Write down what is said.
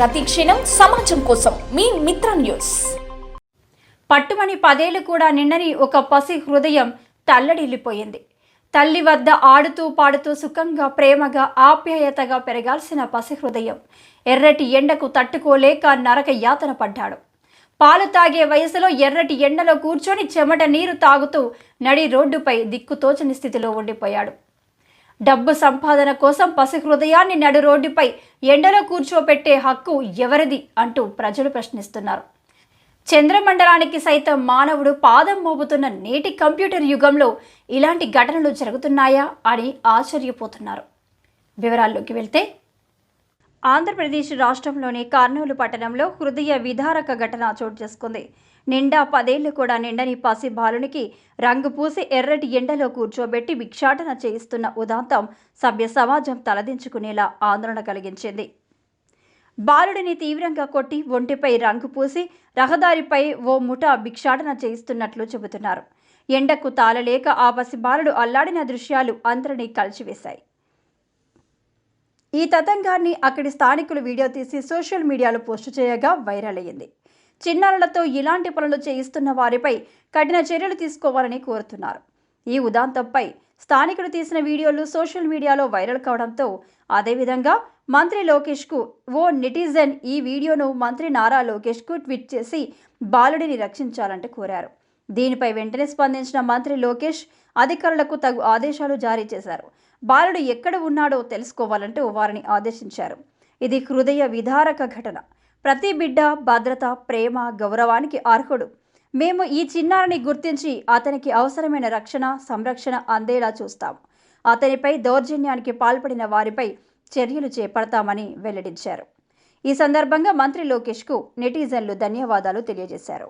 ప్రతిక్షణం సమాజం కోసం మీ మిత్ర న్యూస్. పట్టుమని పదేళ్ళు కూడా నిన్నని ఒక పసి హృదయం తల్లడిల్లిపోయింది. తల్లి వద్ద ఆడుతూ పాడుతూ సుఖంగా ప్రేమగా ఆప్యాయతగా పెరగాల్సిన పసి హృదయం ఎర్రటి ఎండకు తట్టుకోలేక నరక యాతన పడ్డాడు. పాలు తాగే వయసులో ఎర్రటి ఎండలో కూర్చొని చెమట నీరు తాగుతూ నడి రోడ్డుపై దిక్కుతోచని స్థితిలో ఉండిపోయాడు. డబ్బు సంపాదన కోసం పసి హృదయాన్ని నడు రోడ్డుపై ఎండలో కూర్చోపెట్టే హక్కు ఎవరిది అంటూ ప్రజలు ప్రశ్నిస్తున్నారు. చంద్రమండలానికి సైతం మానవుడు పాదం మోపుతున్న నేటి కంప్యూటర్ యుగంలో ఇలాంటి ఘటనలు జరుగుతున్నాయా అని ఆశ్చర్యపోతున్నారు. వివరాల్లోకి వెళ్తే ఆంధ్రప్రదేశ్ రాష్ట్రంలోని కర్నూలు పట్టణంలో హృదయ విధారక ఘటన చోటు చేసుకుంది. నిండా పదేళ్ళు కూడా నిండని పసి బాలునికి రంగు పూసి ఎర్రటి ఎండలో కూర్చోబెట్టి భిక్షాటన చేయిస్తున్న ఉదాంతం సభ్య సమాజం తలదించుకునేలా ఆందోళన కలిగించింది. బాలుడిని తీవ్రంగా కొట్టి ఒంటిపై రంగు పూసి రహదారిపై ఓ ముఠ భిక్షాటన చేయిస్తున్నట్లు చెబుతున్నారు. ఎండకు తాళలేక ఆ పసి బాలుడు అల్లాడిన దృశ్యాలు అందరినీ కలిచివేశాయి. ఈ తతంగాన్ని అక్కడి స్థానికులు వీడియో తీసి సోషల్ మీడియాలో పోస్టు చేయగా వైరల్ అయ్యింది. చిన్నారులతో ఇలాంటి పనులు చేయిస్తున్న వారిపై కఠిన చర్యలు తీసుకోవాలని కోరుతున్నారు. ఈ ఉదాంతంపై స్థానికులు తీసిన వీడియోలు సోషల్ మీడియాలో వైరల్ కావడంతో అదేవిధంగా మంత్రి లోకేష్కు ఓ నెటిజన్ ఈ వీడియోను మంత్రి నారా లోకేష్కు ట్వీట్ చేసి బాలుడిని రక్షించాలంటూ కోరారు. దీనిపై వెంటనే స్పందించిన మంత్రి లోకేష్ అధికారులకు తగు ఆదేశాలు జారీ చేశారు. బాలుడు ఎక్కడ ఉన్నాడో తెలుసుకోవాలంటూ వారిని ఆదేశించారు. ఇది హృదయ విధారక ఘటన. ప్రతి బిడ్డ భద్రత ప్రేమ గౌరవానికి అర్హుడు. మేము ఈ చిన్నారిని గుర్తించి అతనికి అవసరమైన రక్షణ సంరక్షణ అందేలా చూస్తాం. అతనిపై దౌర్జన్యానికి పాల్పడిన వారిపై చర్యలు చేపడతామని వెల్లడించారు. ఈ సందర్భంగా మంత్రి లోకేష్కు నెటిజన్లు ధన్యవాదాలు తెలియజేశారు.